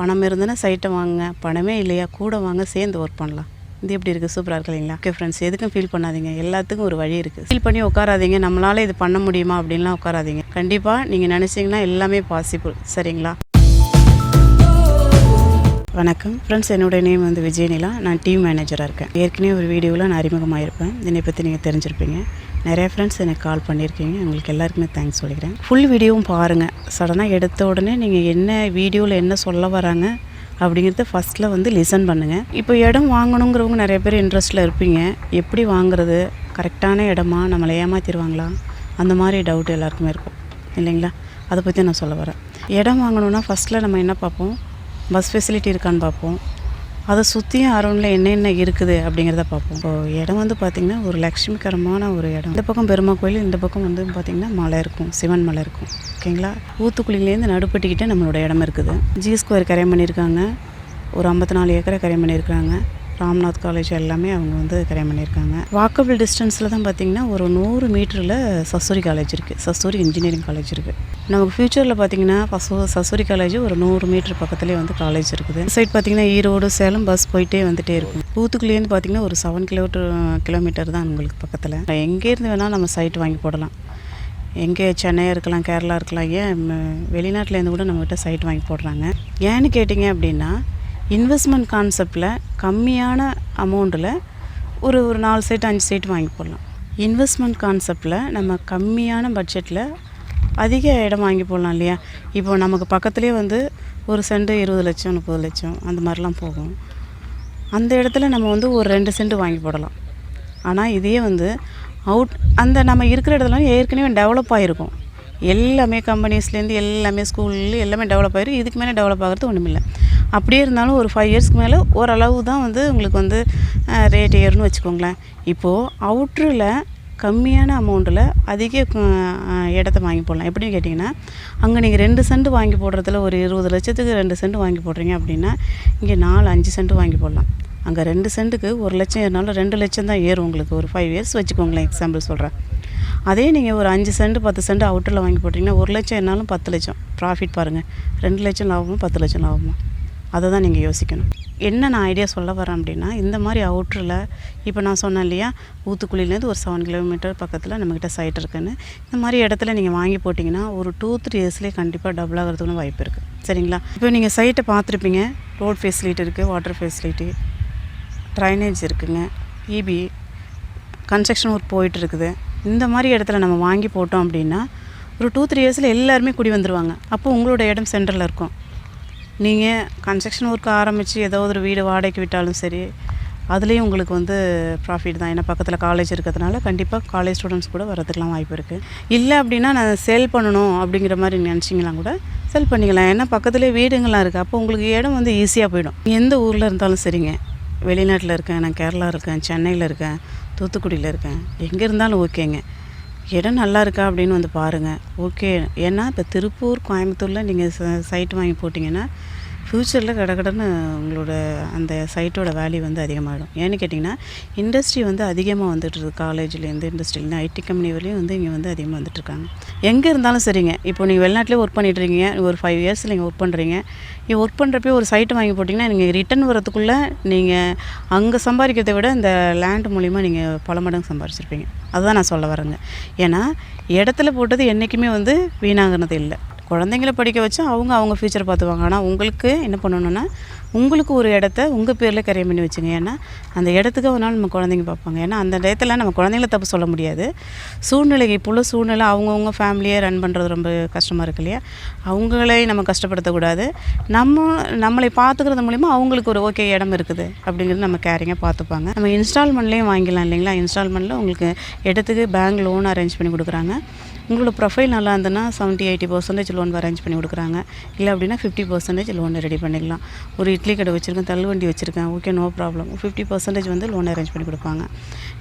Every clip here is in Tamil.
பணம் இருந்ததுன்னா சைட்டை வாங்க பணமே இல்லையா? கூட வாங்க சேர்ந்து ஒர்க் பண்ணலாம். இது எப்படி இருக்குது சூப்பராக இருக்கு இல்லைங்களா? ஓகே ஃப்ரெண்ட்ஸ் எதுக்கும் ஃபீல் பண்ணாதீங்க. எல்லாத்துக்கும் ஒரு வழி இருக்குது ஃபீல் பண்ணி உட்காராதீங்க. நம்மளால் இது பண்ண முடியுமா அப்படின்லாம் உட்காராதீங்க. கண்டிப்பாக நீங்கள் நினச்சிங்கன்னா எல்லாமே பாசிபிள் சரிங்களா? வணக்கம். ஃப்ரெண்ட்ஸ் என்னுடைய நேம் வந்து விஜயநிலா நான் டீம் மேனேஜராக இருக்கேன். ஏற்கனவே ஒரு வீடியோவில் நான் அறிமுகமாக இருப்பேன் என்னை பற்றி நீங்கள் தெரிஞ்சிருப்பீங்க. நிறைய ஃப்ரெண்ட்ஸ் எனக்கு கால் பண்ணியிருக்கீங்க. உங்களுக்கு எல்லாருக்குமே தேங்க்ஸ் சொல்லிக்கிறேன். ஃபுல் வீடியோவும் பாருங்கள் சடனாக எடுத்த உடனே நீங்கள் என்ன வீடியோவில் என்ன சொல்ல வராங்க அப்படிங்கிறத ஃபஸ்ட்டில் வந்து லிசன் பண்ணுங்கள் இப்போ இடம் வாங்கணுங்கிறவங்க நிறைய பேர் இன்ட்ரெஸ்ட்டில் இருப்பீங்க. எப்படி வாங்குறது? கரெக்டான இடமா? நம்மளை ஏமாற்றிடுவாங்களா அந்த மாதிரி டவுட் எல்லாருக்குமே இருக்கும். இல்லைங்களா? அதை பற்றி நான் சொல்ல வரேன். இடம் வாங்கணுன்னா ஃபஸ்ட்டில் நம்ம என்ன பார்ப்போம்? பஸ் ஃபெசிலிட்டி இருக்கான்னு பார்ப்போம். அதை சுற்றியும் அரௌண்டில் என்னென்ன இருக்குது அப்படிங்கிறத பார்ப்போம். இப்போ இடம் வந்து பார்த்திங்கன்னா ஒரு லக்ஷ்மிகரமான ஒரு இடம். இந்த பக்கம் பெருமா கோயில் இந்த பக்கம் வந்து பார்த்திங்கன்னா மலை இருக்கும் சிவன் மலை இருக்கும். ஓகேங்களா ஊத்துக்குழிலேருந்து நடுப்பட்டிக்கிட்டே நம்மளோட இடம் இருக்குது. ஜி ஸ்கொயர் கரையம் பண்ணியிருக்காங்க. ஒரு ஐம்பத்தி நாலு ஏக்கரை கரையம் பண்ணியிருக்காங்க. ராம்நாத் காலேஜ் எல்லாமே அவங்க வந்து கிரைம் பண்ணியிருக்காங்க. வாக்கபிள் டிஸ்டன்ஸில் தான் பார்த்தீங்கன்னா ஒரு நூறு மீட்டரில் சசூரி காலேஜ் இருக்குது சசூரி இன்ஜினியரிங் காலேஜ் இருக்குது நமக்கு ஃப்யூச்சரில் பார்த்தீங்கன்னா பசு சசூரி காலேஜ் ஒரு நூறு மீட்டர் பக்கத்துலேயே வந்து காலேஜ் இருக்குது. சைட் பார்த்தீங்கன்னா ஈரோடு சேலம் பஸ் போயிட்டே வந்துட்டே இருக்கும். ஊத்துக்குள்ளேருந்து பார்த்தீங்கன்னா ஒரு செவன் கிலோமீட்டர் கிலோமீட்டர் தான் உங்களுக்கு பக்கத்தில். எங்கேருந்து வேணால் நம்ம சைட் வாங்கி போடலாம். எங்கே சென்னையாக இருக்கலாம் கேரளா இருக்கலாம் ஏன் வெளிநாட்டிலேருந்து கூட நம்மகிட்ட சைட் வாங்கி போடுறாங்க. ஏன்னு கேட்டிங்க அப்படின்னா இன்வெஸ்ட்மெண்ட் கான்செப்டில் கம்மியான அமௌண்ட்டில் ஒரு ஒரு நாலு செட் அஞ்சு செட் வாங்கி போடலாம். இன்வெஸ்ட்மெண்ட் கான்செப்டில் நம்ம கம்மியான பட்ஜெட்டில் அதிக இடம் வாங்கி போடலாம் இல்லையா? இப்போ நமக்கு பக்கத்துலேயே வந்து ஒரு சென்ட் இருபது லட்சம் முப்பது லட்சம் அந்த மாதிரிலாம் போகும். அந்த இடத்துல நம்ம வந்து ஒரு ரெண்டு சென்ட் வாங்கி போடலாம். ஆனால் இதே வந்து அவுட் அந்த நம்ம இருக்கிற இடத்துல ஏற்கனவே டெவலப் ஆகிருக்கும் எல்லாமே கம்பெனிஸ்லேருந்து எல்லாமே ஸ்கூல்ல எல்லாமே டெவலப் ஆகிரும் இதுக்கு மேலே டெவலப் ஆகிறது ஒன்றுமில்லை அப்படியே இருந்தாலும் ஒரு ஃபைவ் இயர்ஸ்க்கு மேலே ஓரளவு தான் வந்து உங்களுக்கு வந்து ரேட் ஏறும்னு வச்சுக்கோங்களேன். இப்போது அவுட்ரில் கம்மியான அமௌண்ட்டில் அதிக இடத்த வாங்கி போடலாம். எப்படின்னு கேட்டிங்கன்னா அங்கே நீங்கள் ரெண்டு சென்ட் வாங்கி போடுறதுல ஒரு இருபது லட்சத்துக்கு ரெண்டு சென்ட் வாங்கி போடுறீங்க அப்படின்னா இங்கே நாலு அஞ்சு சென்ட் வாங்கி போடலாம். அங்கே ரெண்டு சென்ட்டுக்கு ஒரு லட்சம் ஏறினாலும் ரெண்டு லட்சம் தான் ஏறும் உங்களுக்கு ஒரு ஃபைவ் இயர்ஸ் வச்சுக்கோங்களேன் எக்ஸாம்பிள் சொல்கிறேன் அதே நீங்கள் ஒரு அஞ்சு சென்ட் பத்து சென்ட் அவுட்டரில் வாங்கி போட்டிங்கன்னா ஒரு லட்சம் என்னாலும் பத்து லட்சம். ப்ராஃபிட் பாருங்கள் ரெண்டு லட்சம் லாபமும் பத்து லட்சம் லாபமா அதை தான் நீங்கள் யோசிக்கணும். என்ன நான் ஐடியா சொல்ல வரேன் அப்படின்னா இந்த மாதிரி அவுட்டரில் இப்போ நான் சொன்னேன் இல்லையா ஊத்துக்குழிலேருந்து ஒரு செவன் கிலோமீட்டர் பக்கத்தில் நம்மக்கிட்ட சைட் இருக்குன்னு. இந்த மாதிரி இடத்துல நீங்கள் வாங்கி போட்டிங்கன்னா ஒரு டூ த்ரீ இயர்ஸ்லேயே கண்டிப்பாக டபுள் ஆகிறதுக்கு வாய்ப்பு இருக்குது சரிங்களா? இப்போ நீங்கள் சைட்டை பார்த்துருப்பீங்க. ரோட் ஃபெசிலிட்டி இருக்குது வாட்டர் ஃபெசிலிட்டி ட்ரைனேஜ் இருக்குங்க இபி கன்ஸ்ட்ரக்ஷன் ஒர்க் போயிட்டு இருக்குது. இந்த மாதிரி இடத்துல நம்ம வாங்கி போட்டோம் அப்படின்னா ஒரு டூ த்ரீ இயர்ஸில் எல்லாருமே குடி வந்துடுவாங்க அப்போ உங்களோட இடம் சென்டரில் இருக்கும். நீங்கள் கன்ஸ்ட்ரக்ஷன் ஒர்க் ஆரம்பித்து ஏதோ ஒரு வீடு வாடகைக்கு விட்டாலும் சரி அதுலேயும் உங்களுக்கு வந்து ப்ராஃபிட் தான். ஏன்னா பக்கத்தில் காலேஜ் இருக்கிறதுனால கண்டிப்பாக காலேஜ் ஸ்டூடெண்ட்ஸ் கூட வரதுக்கெலாம் வாய்ப்பு இருக்குது இல்லை அப்படின்னா நான் சேல் பண்ணணும் அப்படிங்கிற மாதிரி நினச்சிங்களாம் கூட செல் பண்ணிக்கலாம். ஏன்னா பக்கத்துலேயே வீடுங்கள்லாம் இருக்குது அப்போ உங்களுக்கு இடம் வந்து ஈஸியாக போயிடும். எந்த ஊரில் இருந்தாலும் சரிங்க. வெளிநாட்டில் இருக்கேன். நான் கேரளா இருக்கேன். சென்னையில் இருக்கேன். தூத்துக்குடியில் இருக்கேன். எங்கே இருந்தாலும் ஓகேங்க இடம் நல்லா இருக்கா அப்படின்னு வந்து பாருங்கள் ஓகே ஏன்னா இப்போ திருப்பூர் கோயம்புத்தூரில் நீங்கள் சைட் வாங்கி போட்டிங்கன்னா ஃப்யூச்சரில் கடகடன்னு உங்களோட அந்த சைட்டோட வேல்யூ வந்து அதிகமாகிடும் ஏன்னு கேட்டிங்கன்னா இண்டஸ்ட்ரி வந்து அதிகமாக வந்துட்டுருக்கு காலேஜ்லேருந்து இண்டஸ்ட்ரியிலேருந்து ஐடி கம்பெனி வரையும் வந்து இங்கே வந்து அதிகமாக வந்துட்டுருக்காங்க எங்கே இருந்தாலும் சரிங்க. இப்போ நீங்கள் வெளிநாட்டிலே ஒர்க் பண்ணிட்டு இருக்கீங்க. ஒரு ஃபைவ் இயர்ஸ் நீங்கள் ஒர்க் பண்ணுறீங்க நீங்கள் ஒர்க் பண்ணுறப்பே ஒரு சைட்டு வாங்கி போட்டிங்கன்னா நீங்கள் ரிட்டர்ன் வரதுக்குள்ளே நீங்கள் அங்கே சம்பாதிக்கிறதை விட இந்த லேண்ட் மூலிமா நீங்கள் பல மடங்கு சம்பாரிச்சிருப்பீங்க. அதுதான் நான் சொல்ல வரேங்க. ஏன்னா இடத்துல போட்டது என்றைக்குமே வந்து வீணாகினது இல்லை. குழந்தைங்கள படிக்க வச்சு அவங்க அவங்க ஃப்யூச்சர் பார்த்துவாங்க ஆனால் உங்களுக்கு என்ன பண்ணணுன்னா உங்களுக்கு ஒரு இடத்த உங்கள் பேரில் கரையம் பண்ணி வச்சுங்க. ஏன்னா அந்த இடத்துக்கு ஒரு நாள் நம்ம குழந்தைங்க பார்ப்பாங்க. ஏன்னா அந்த இடத்துல நம்ம குழந்தைங்கள தப்பு சொல்ல முடியாது. சூழ்நிலைக்கு இப்போ உள்ள சூழ்நிலை அவங்கவுங்க ஃபேமிலியை ரன் பண்ணுறது ரொம்ப கஷ்டமாக இருக்கு இல்லையா? அவங்களே நம்ம கஷ்டப்படுத்தக்கூடாது. நம்ம நம்மளை பார்த்துக்கிறது மூலிமா அவங்களுக்கு ஒரு ஓகே இடம் இருக்குது அப்படிங்கிறது நம்ம கேரிங்காக பார்த்துப்பாங்க. நம்ம இன்ஸ்டால்மெண்ட்லேயும் வாங்கிக்கலாம் இல்லைங்களா? இன்ஸ்டால்மெண்ட்டில் உங்களுக்கு இடத்துக்கு பேங்க் லோன் அரேஞ்ச் பண்ணி கொடுக்குறாங்க. உங்களோட ப்ரொஃபைல் நல்லா இருந்ததுன்னா seventy eighty percentage loan arrange பண்ணி கொடுக்குறாங்க. இல்லை அப்படின்னா ஃபிஃப்டி பர்சன்டேஜ் லோன் ரெடி பண்ணிக்கலாம் ஒரு இட்லி கடை வச்சுருக்கேன் தள்ளுவண்டி வச்சுருக்கேன் okay no problem fifty percentage வந்து லோன் அரேஞ்ச் பண்ணி கொடுப்பாங்க.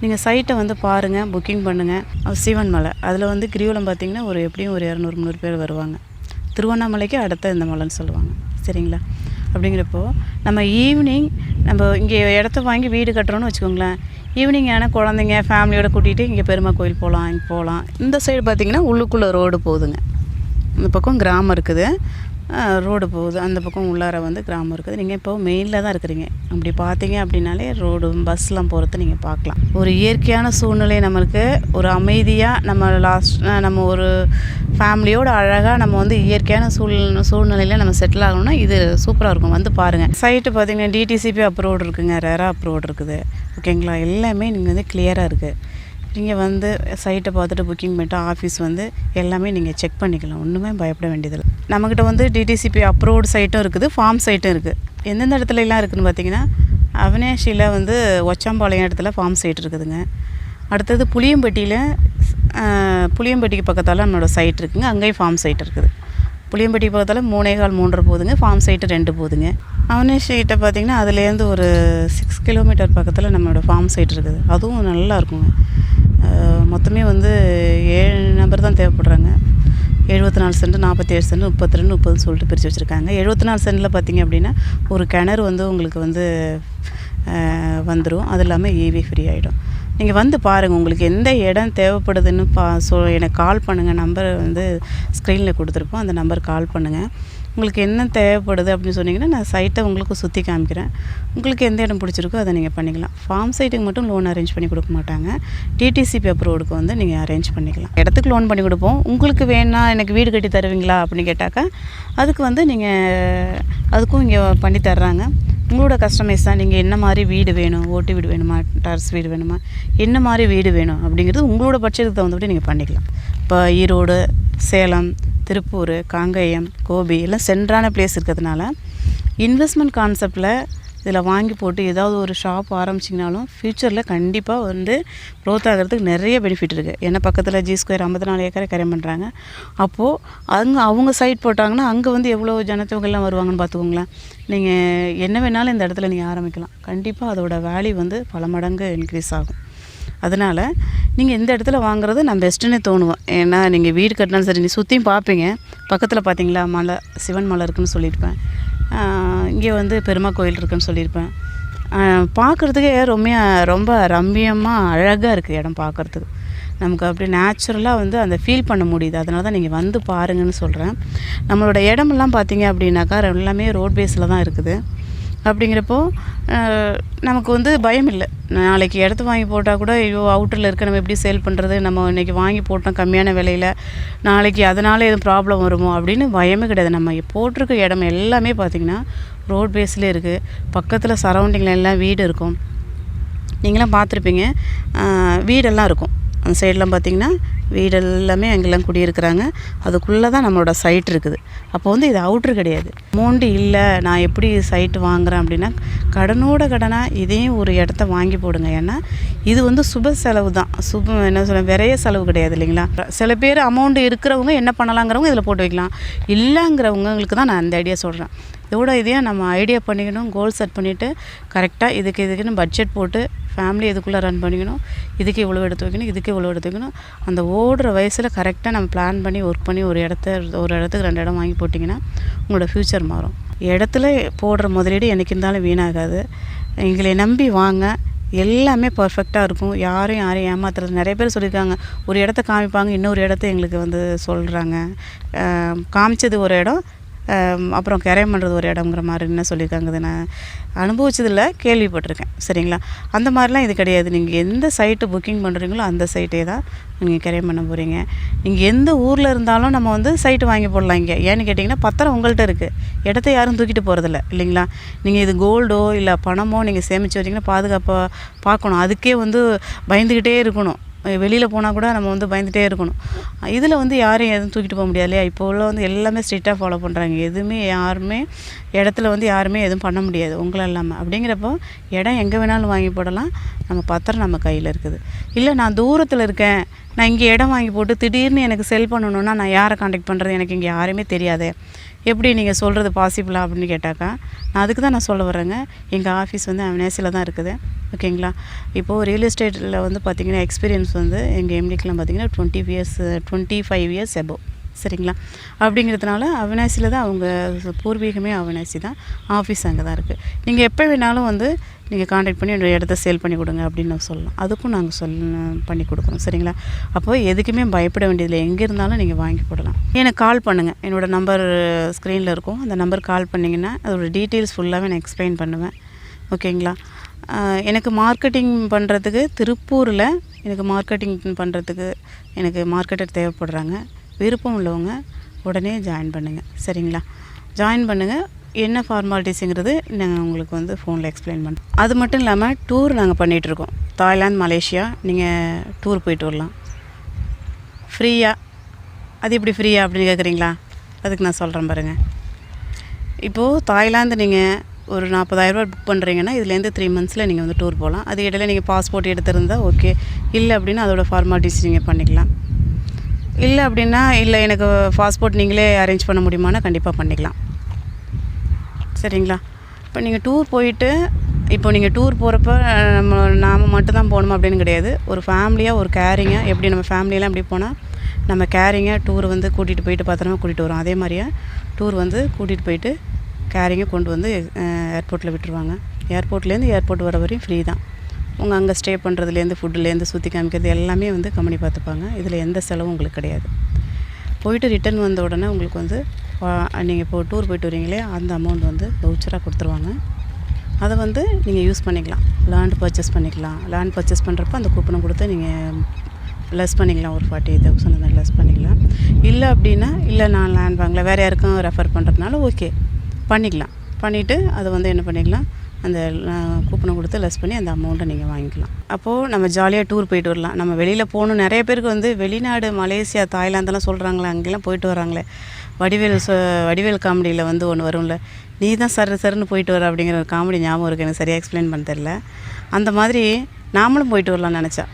நீங்கள் சைட்டை வந்து பாருங்கள் புக்கிங் பண்ணுங்கள் சிவன் மலை. அதில் வந்து கிரிவலம் பார்த்தீங்கன்னா ஒரு எப்படியும் ஒரு இரநூறு முந்நூறு பேர் வருவாங்க. திருவண்ணாமலைக்கு அடுத்த இந்த மலைன்னு சொல்லுவாங்க. சரிங்களா? அப்படிங்கிறப்போ நம்ம ஈவினிங் நம்ம இங்கே இடத்த வாங்கி வீடு கட்டுறோன்னு வச்சுக்கோங்களேன். ஈவினிங் ஆனால் குழந்தைங்க ஃபேமிலியோட கூட்டிகிட்டு இங்கே பெருமா கோயில் போகலாம் இங்கே போகலாம் இந்த சைடு பார்த்திங்கன்னா உள்ளுக்குள்ளே ரோடு போகுதுங்க. இந்த பக்கம் கிராமம் இருக்குது. ரோடு போகுது. அந்த பக்கம் உள்ளார வந்து கிராமம் இருக்குது. நீங்கள் இப்போ மெயினில் தான் இருக்கிறீங்க. அப்படி பார்த்தீங்க அப்படின்னாலே ரோடு பஸ்லாம் போகிறத நீங்கள் பார்க்கலாம் ஒரு இயற்கையான சூழ்நிலை நம்மளுக்கு ஒரு அமைதியாக நம்ம லாஸ்ட் நம்ம ஒரு ஃபேமிலியோட அழகாக நம்ம வந்து இயற்கையான சூழ்நிலை சூழ்நிலையில் நம்ம செட்டில் ஆகணும்னா இது சூப்பராக இருக்கும். வந்து பாருங்கள் சைட்டு பார்த்தீங்கன்னா டிடிசிபி அப்ரோடு இருக்குங்க. ரேராக அப்ரோடு இருக்குது. ஓகேங்களா எல்லாமே நீங்கள் வந்து கிளியராக இருக்குது நீங்கள் வந்து சைட்டை பார்த்துட்டு புக்கிங் பண்ணிட்டு ஆஃபீஸ் வந்து எல்லாமே நீங்கள் செக் பண்ணிக்கலாம். ஒன்றுமே பயப்பட வேண்டியதில்லை. நம்மக்கிட்ட வந்து டிடிசிபி அப்ரோடு சைட்டும் இருக்குது. ஃபார்ம் சைட்டும் இருக்குது எந்தெந்த இடத்துலலாம் இருக்குதுன்னு பார்த்தீங்கன்னா அவனேஷியில் வந்து ஒச்சாம்பாளையம் இடத்துல ஃபார்ம் சைட் இருக்குதுங்க. அடுத்தது புளியம்பட்டியில் புளியம்பட்டிக்கு பக்கத்தால் நம்மளோட சைட் இருக்குங்க. அங்கேயும் ஃபார்ம் சைட் இருக்குது. புளியம்பட்டி பக்கத்தில் மூணே கால் மூன்றரை போகுதுங்க ஃபார்ம் சைட்டு ரெண்டு போகுதுங்க அவனேஷிட்ட பார்த்திங்கன்னா அதுலேருந்து ஒரு சிக்ஸ் கிலோமீட்டர் பக்கத்தில் நம்மளோட ஃபார்ம் சைட் இருக்குது. அதுவும் நல்லா இருக்குங்க. மொத்தமே வந்து ஏழு நம்பர் தான் தேவைப்படுறாங்க. எழுபத்தி நாலு சென்ட் நாற்பத்தேழு சென்ட் முப்பத்தி ரெண்டு முப்பதுன்னு சொல்லிட்டு பிரித்து வச்சுருக்காங்க. எழுபத்தி நாலு சென்ட்டில் பார்த்தீங்க அப்படின்னா ஒரு கிணறு வந்து உங்களுக்கு வந்து வந்துடும் அது இல்லாமல் ஈவி ஃப்ரீ ஆகிடும் நீங்கள் வந்து பாருங்கள் உங்களுக்கு எந்த இடம் தேவைப்படுதுன்னு பா சொ எனக்கு கால் பண்ணுங்கள் நம்பர் வந்து ஸ்க்ரீனில் கொடுத்துருப்போம் அந்த நம்பர் கால் பண்ணுங்கள் உங்களுக்கு என்ன தேவைப்படுது அப்படின்னு சொன்னீங்கன்னா நான் சைட்டை உங்களுக்கு சுற்றி காமிக்கிறேன். உங்களுக்கு எந்த இடம் பிடிச்சிருக்கோ அதை நீங்கள் பண்ணிக்கலாம். ஃபார்ம் சைட்டுக்கு மட்டும் லோன் அரேஞ்ச் பண்ணி கொடுக்க மாட்டாங்க. டிடிசிபி அப்ரூவ்டுக்கு வந்து நீங்கள் அரேஞ்ச் பண்ணிக்கலாம். இடத்துக்கு லோன் பண்ணி கொடுப்போம். உங்களுக்கு வேணா எனக்கு வீடு கட்டி தருவீங்களா அப்படின்னு கேட்டாக்கா அதுக்கு வந்து நீங்கள் அதுக்கும் இங்கே பண்ணி தர்றாங்க. உங்களோட கஸ்டமைஸ் தான் நீங்கள் என்ன மாதிரி வீடு வேணும் ஓட்டு வீடு வேணுமா டர்ஸ் வீடு வேணுமா என்ன மாதிரி வீடு வேணும் அப்படிங்கிறது உங்களோட பட்ஜெட்டுக்கு தகுந்தபடி நீங்கள் பண்ணிக்கலாம். இப்போ ஈரோடு சேலம் திருப்பூர் காங்கேயம் கோபி எல்லாம் சென்ட்ரான பிளேஸ் இருக்கிறதுனால இன்வெஸ்ட்மெண்ட் கான்செப்டில் இதில் வாங்கி போட்டு ஏதாவது ஒரு ஷாப் ஆரம்பிச்சிங்கனாலும் ஃப்யூச்சரில் கண்டிப்பாக வந்து க்ரோத் ஆகிறதுக்கு நிறைய பெனிஃபிட் இருக்குது ஏன்னா பக்கத்தில் ஜி ஸ்கொயர் ஐம்பத்தி நாலு ஏக்கரை கரையம் பண்ணுறாங்க அப்போது அங்கே அவங்க சைட் போட்டாங்கன்னா அங்கே வந்து எவ்வளோ ஜனத்தொகைலாம் வருவாங்கன்னு பார்த்துக்கோங்களேன். நீங்கள் என்ன வேணாலும் இந்த இடத்துல நீங்கள் ஆரம்பிக்கலாம். கண்டிப்பாக அதோட வேல்யூ வந்து பல மடங்கு இன்க்ரீஸ் ஆகும். அதனால் நீங்கள் இந்த இடத்துல வாங்குறது நான் பெஸ்ட்டுன்னு தோணுவேன். ஏன்னா நீங்கள் வீடு கட்டினாலும் சரி நீ சுற்றியும் பார்ப்பீங்க. பக்கத்தில் பார்த்தீங்களா மலை சிவன் மலை இருக்குன்னு சொல்லியிருப்பேன். இங்கே வந்து பெருமா கோயில் இருக்குன்னு சொல்லியிருப்பேன். பார்க்குறதுக்கே ரொம்ப ரொம்ப ரம்மியமாக அழகாக இருக்குது இடம் பார்க்குறதுக்கு. நமக்கு அப்படி நேச்சுரலாக வந்து அந்த ஃபீல் பண்ண முடியுது. அதனால தான் நீங்கள் வந்து பாருங்கன்னு சொல்கிறேன் நம்மளோட இடமெல்லாம் பார்த்தீங்க அப்படின்னாக்கா எல்லாமே ரோட் பேஸில் தான் இருக்குது. அப்படிங்கிறப்போ நமக்கு வந்து பயம் இல்லை நாளைக்கு இடத்த வாங்கி போட்டால் கூட ஐயோ அவுட்டரில் இருக்க நம்ம எப்படி சேல் பண்ணுறது நம்ம இன்றைக்கி வாங்கி போட்டோம் கம்மியான விலையில். நாளைக்கு அதனால் எதுவும் ப்ராப்ளம் வருமோ அப்படின்னு பயமே கிடையாது. நம்ம போட்டிருக்க இடம் எல்லாமே பார்த்திங்கன்னா ரோட் பேஸ்லேயே இருக்குது பக்கத்தில் சரௌண்டிங்கில் எல்லாம் வீடு இருக்கும். நீங்களாம் பார்த்துருப்பீங்க. வீடெல்லாம் இருக்கும். அந்த சைடெலாம் பார்த்திங்கன்னா வீடு எல்லாமே அங்கெல்லாம் குடியிருக்கிறாங்க. அதுக்குள்ளே தான் நம்மளோட சைட் இருக்குது. அப்போ வந்து இது அவுட்ரு கிடையாது. அமௌண்ட்டு இல்லை. நான் எப்படி சைட்டு வாங்குகிறேன் அப்படின்னா கடனோட கடனாக இதையும் ஒரு இடத்த வாங்கி போடுங்க. ஏன்னா இது வந்து சுப செலவு தான். சுப என்ன சொல்ல விரைய செலவு கிடையாது இல்லைங்களா? சில பேர் அமௌண்ட் இருக்கிறவங்க என்ன பண்ணலாங்கிறவங்க இதில் போட்டு வைக்கலாம். இல்லைங்கிறவங்களுக்கு தான் நான் அந்த ஐடியா சொல்கிறேன் இதோட இதையும் நம்ம ஐடியா பண்ணிக்கணும் கோல் செட் பண்ணிவிட்டு கரெக்டாக இதுக்கு இதுக்குன்னு பட்ஜெட் போட்டு ஃபேமிலி இதுக்குள்ளே ரன் பண்ணிக்கணும்? இதுக்கு இவ்வளோ எடுத்து வைக்கணும் இதுக்கு இவ்வளோ எடுத்து வைக்கணும். அந்த ஓடுற வயசில் கரெக்டாக நம்ம பிளான் பண்ணி ஒர்க் பண்ணி ஒரு இடத்த ஒரு இடத்துக்கு ரெண்டு இடம் வாங்கி போட்டிங்கன்னா உங்களோட ஃப்யூச்சர் மாறும். இடத்துல போடுற முதலீடு என்றைக்கு இருந்தாலும் வீணாகாது. எங்களை நம்பி வாங்க. எல்லாமே பர்ஃபெக்டாக இருக்கும். யாரையும் யாரையும் ஏமாத்துறது. நிறைய பேர் சொல்லியிருக்காங்க ஒரு இடத்த காமிப்பாங்க இன்னொரு இடத்த எங்களுக்கு வந்து சொல்கிறாங்க காமிச்சது ஒரு இடம் அப்புறம் கரையம் பண்ணுறது ஒரு இடங்கிற மாதிரி என்ன சொல்லியிருக்காங்க நான் அனுபவிச்சதில்லை கேள்விப்பட்டிருக்கேன். சரிங்களா? அந்த மாதிரிலாம் இது கிடையாது. நீங்கள் எந்த சைட்டு புக்கிங் பண்ணுறீங்களோ அந்த சைட்டே தான் நீங்கள் கரையம் பண்ண போகிறீங்க நீங்கள் எந்த ஊரில் இருந்தாலும் நம்ம வந்து சைட்டு வாங்கி போடலாம் இங்கே. ஏன்னு கேட்டிங்கன்னா பத்திரம் உங்கள்கிட்ட இருக்குது இடத்த யாரும் தூக்கிட்டு போகிறதில்ல இல்லைங்களா? நீங்கள் இது கோல்டோ இல்லை பணமோ நீங்கள் சேமித்து வச்சிங்கன்னா பாதுகாப்பாக பார்க்கணும். அதுக்கே வந்து பயந்துக்கிட்டே இருக்கணும். வெளியில் போனால் கூட நம்ம வந்து பயந்துகிட்டே இருக்கணும். இதில் வந்து யாரையும் எதுவும் தூக்கிட்டு போக முடியாது இல்லையா? இப்போ உள்ள வந்து எல்லாமே ஸ்ட்ரிக்டாக ஃபாலோ பண்ணுறாங்க எதுவுமே யாருமே இடத்துல வந்து யாருமே எதுவும் பண்ண முடியாது. உங்களை இல்லாமல் அப்படிங்கிறப்போ இடம் எங்கே வேணாலும் வாங்கி போடலாம். நம்ம பத்திரம் நம்ம கையில் இருக்குது. இல்லை நான் தூரத்தில் இருக்கேன். நான் இங்கே இடம் வாங்கி போட்டு திடீர்னு எனக்கு செல் பண்ணணுன்னா நான் யாரை காண்டாக்ட் பண்ணுறது எனக்கு இங்கே யாருமே தெரியாது. எப்படி நீங்கள் சொல்கிறது பாசிபிளா அப்படின்னு கேட்டாக்கா நான் அதுக்கு தான் நான் சொல்ல வரேங்க எங்கள் ஆஃபீஸ் வந்து அவனேசியில் தான் இருக்குது. ஓகேங்களா இப்போது ரியல் எஸ்டேட்டில் வந்து பார்த்திங்கன்னா எக்ஸ்பீரியன்ஸ் வந்து எங்கள் எம்டிக்கெலாம் பார்த்திங்கன்னா twenty years twenty five years above சரிங்களா? அப்படிங்கிறதுனால அவினாசியில் தான் அவங்க பூர்வீகமே அவினாசி தான். ஆஃபீஸ் அங்கே தான் இருக்குது நீங்கள் எப்போ வேணாலும் வந்து நீங்கள் காண்டாக்ட் பண்ணி என்னோட இடத்த சேல் பண்ணி கொடுங்க அப்படின்னு நான் சொல்லலாம். அதுக்கும் நாங்கள் சொல் பண்ணி கொடுக்குறோம் சரிங்களா? அப்போ எதுக்குமே பயப்பட வேண்டியதில்லை. எங்கே இருந்தாலும் நீங்கள் வாங்கி போடலாம். எனக்கு கால் பண்ணுங்கள் என்னோடய நம்பர் ஸ்க்ரீனில் இருக்கும். அந்த நம்பர் கால் பண்ணிங்கன்னா அதோட டீட்டெயில்ஸ் ஃபுல்லாகவே நான் எக்ஸ்பிளைன் பண்ணுவேன். ஓகேங்களா? எனக்கு மார்க்கெட்டிங் பண்ணுறதுக்கு திருப்பூரில் எனக்கு மார்க்கெட்டிங் பண்ணுறதுக்கு எனக்கு மார்க்கெட்டர் தேவைப்படுறாங்க. விருப்பம் உள்ளவங்க உடனே ஜாயின் பண்ணுங்கள் சரிங்களா? ஜாயின் பண்ணுங்கள் என்ன ஃபார்மாலிட்டிஸுங்கிறது நாங்கள் உங்களுக்கு வந்து ஃபோனில் எக்ஸ்பிளைன் பண்ணுறோம் அது மட்டும் இல்லாமல் டூர் நாங்கள் பண்ணிகிட்ருக்கோம் தாய்லாந்து மலேசியா நீங்கள் டூர் போயிட்டு வரலாம். ஃப்ரீயாக அது எப்படி ஃப்ரீயா அப்படின்னு கேட்குறீங்களா அதுக்கு நான் சொல்கிறேன் பாருங்கள் இப்போது தாய்லாந்து நீங்கள் ஒரு நாற்பதாயிரரூபா புக் பண்ணுறீங்கன்னா இதுலேருந்து த்ரீ மந்த்ஸில் நீங்கள் வந்து டூர் போகலாம் அது இடையில நீங்கள் பாஸ்போர்ட் எடுத்திருந்தால் ஓகே இல்லை அப்படின்னா அதோடய ஃபார்மாலிட்டிஸ் நீங்கள் பண்ணிக்கலாம். இல்லை அப்படின்னா இல்லை எனக்கு பாஸ்போர்ட் நீங்களே அரேஞ்ச் பண்ண முடியுமானா கண்டிப்பாக பண்ணிக்கலாம். சரிங்களா? இப்போ நீங்கள் டூர் போயிட்டு இப்போ நீங்கள் டூர் போகிறப்ப நம்ம நாம் மட்டும்தான் போகணுமா அப்படின்னு கிடையாது. ஒரு ஃபேமிலியாக ஒரு கேரிங்காக எப்படி நம்ம ஃபேமிலியெலாம் எப்படி போனால் நம்ம கேரிங்காக டூர் வந்து கூட்டிகிட்டு போயிட்டு பத்திரமா கூட்டிகிட்டு வரோம் அதே மாதிரியே டூர் வந்து கூட்டிகிட்டு போயிட்டு கேரிங்கை கொண்டு வந்து ஏர்போர்ட்டில் விட்டுருவாங்க. ஏர்போர்ட்லேருந்து ஏர்போர்ட் வர வரையும் ஃப்ரீ தான். உங்கள் அங்கே ஸ்டே பண்ணுறதுலேருந்து ஃபுட்டுலேருந்து சுற்றி காமிக்கிறது எல்லாமே வந்து கம்பெனி பார்த்துப்பாங்க. இதில் எந்த செலவும் உங்களுக்கு கிடையாது. போயிட்டு ரிட்டர்ன் வந்த உடனே உங்களுக்கு வந்து நீங்கள் இப்போ டூர் போயிட்டு வரீங்களே அந்த அமௌண்ட் வந்து வவுச்சராக கொடுத்துருவாங்க. அதை வந்து நீங்கள் யூஸ் பண்ணிக்கலாம். லேண்ட் பர்ச்சேஸ் பண்ணிக்கலாம். லேண்ட் பர்ச்சேஸ் பண்ணுறப்ப அந்த கூப்பனை கொடுத்து நீங்கள் லெஸ் பண்ணிக்கலாம். ஒரு ஃபார்ட்டி தௌசண்ட் அந்த லெஸ் பண்ணிக்கலாம். இல்லை அப்படின்னா இல்லை நான் லேண்ட் வாங்கல வேறு யாருக்கும் ரெஃபர் பண்ணுறதுனால ஓகே பண்ணிக்கலாம். பண்ணிவிட்டு அதை வந்து என்ன பண்ணிக்கலாம் அந்த கூப்பனை கொடுத்து லெஸ் பண்ணி அந்த அமௌண்ட்டை நீங்கள் வாங்கிக்கலாம். அப்போது நம்ம ஜாலியாக டூர் போயிட்டு வரலாம். நம்ம வெளியில் போகணும். நிறைய பேருக்கு வந்து வெளிநாடு மலேசியா தாய்லாந்தெல்லாம் சொல்கிறாங்களே அங்கெல்லாம் போயிட்டு வராங்களே. வடிவேல் வடிவேல் காமெடியில் வந்து ஒன்று வரும்ல. நீ தான் சரு சருன்னு போயிட்டு வர அப்படிங்கிற ஒரு காமெடி ஞாபகம் இருக்குது எனக்கு சரியாக எக்ஸ்பிளைன் பண்ண தெரில அந்த மாதிரி நாமளும் போயிட்டு வரலாம்னு நினச்சா.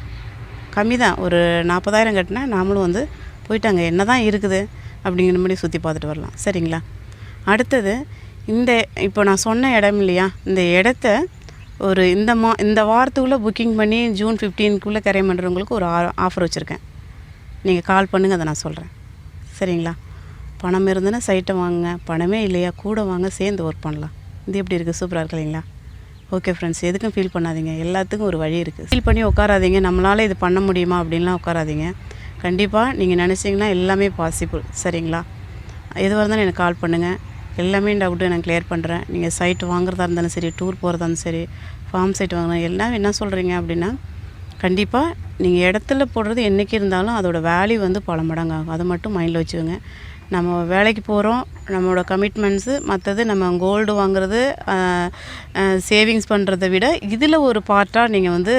கம்மி தான் ஒரு நாற்பதாயிரம் கட்டினா நாமளும் வந்து போயிட்டு அங்கே என்ன தான் இருக்குது அப்படிங்கிற மாதிரி சுற்றி பார்த்துட்டு வரலாம். சரிங்களா? அடுத்தது இந்த இப்போ நான் சொன்ன இடம் இல்லையா? இந்த இடத்த ஒரு இந்த மா இந்த வாரத்துக்குள்ளே புக்கிங் பண்ணி ஜூன் ஃபிஃப்டீனுக்குள்ளே கரையம் பண்ணுறவங்களுக்கு ஒரு ஆஃபர் வச்சுருக்கேன். நீங்கள் கால் பண்ணுங்கள் அதை நான் சொல்கிறேன் சரிங்களா? பணம் இருந்துன்னா சைட்டை வாங்குங்க. பணமே இல்லையா? கூட வாங்க சேர்ந்து ஒர்க் பண்ணலாம். இது எப்படி இருக்குது சூப்பராக இருக்கு இல்லைங்களா? ஓகே ஃப்ரெண்ட்ஸ் எதுக்கும் ஃபீல் பண்ணாதீங்க. எல்லாத்துக்கும் ஒரு வழி இருக்குது ஃபீல் பண்ணி உட்காராதீங்க. நம்மளால் இது பண்ண முடியுமா அப்படின்லாம் உட்காராதீங்க. கண்டிப்பாக நீங்கள் நினச்சிங்கன்னா எல்லாமே பாசிபிள் சரிங்களா? எதுவாக இருந்தாலும் எனக்கு கால் பண்ணுங்கள் எல்லாமே டவுட்டு நான் கிளியர் பண்ணுறேன் நீங்கள் சைட் வாங்குறதா இருந்தாலும் சரி டூர் போகிறதா இருந்தாலும் சரி ஃபார்ம் சைட் வாங்கினா எல்லாம் என்ன சொல்கிறீங்க அப்படின்னா கண்டிப்பாக நீங்கள் இடத்துல போடுறது என்றைக்கு இருந்தாலும் அதோட வேல்யூ வந்து பல மடங்கு ஆகும். அதை மட்டும் மைண்டில் வச்சுக்கோங்க. நம்ம வேலைக்கு போகிறோம் நம்மளோட கமிட்மெண்ட்ஸு மற்றது நம்ம கோல்டு வாங்குறது சேவிங்ஸ் பண்ணுறதை விட இதில் ஒரு பார்ட்டாக நீங்கள் வந்து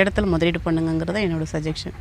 இடத்துல முதலீடு பண்ணுங்கங்கிறத என்னோடய சஜஷன்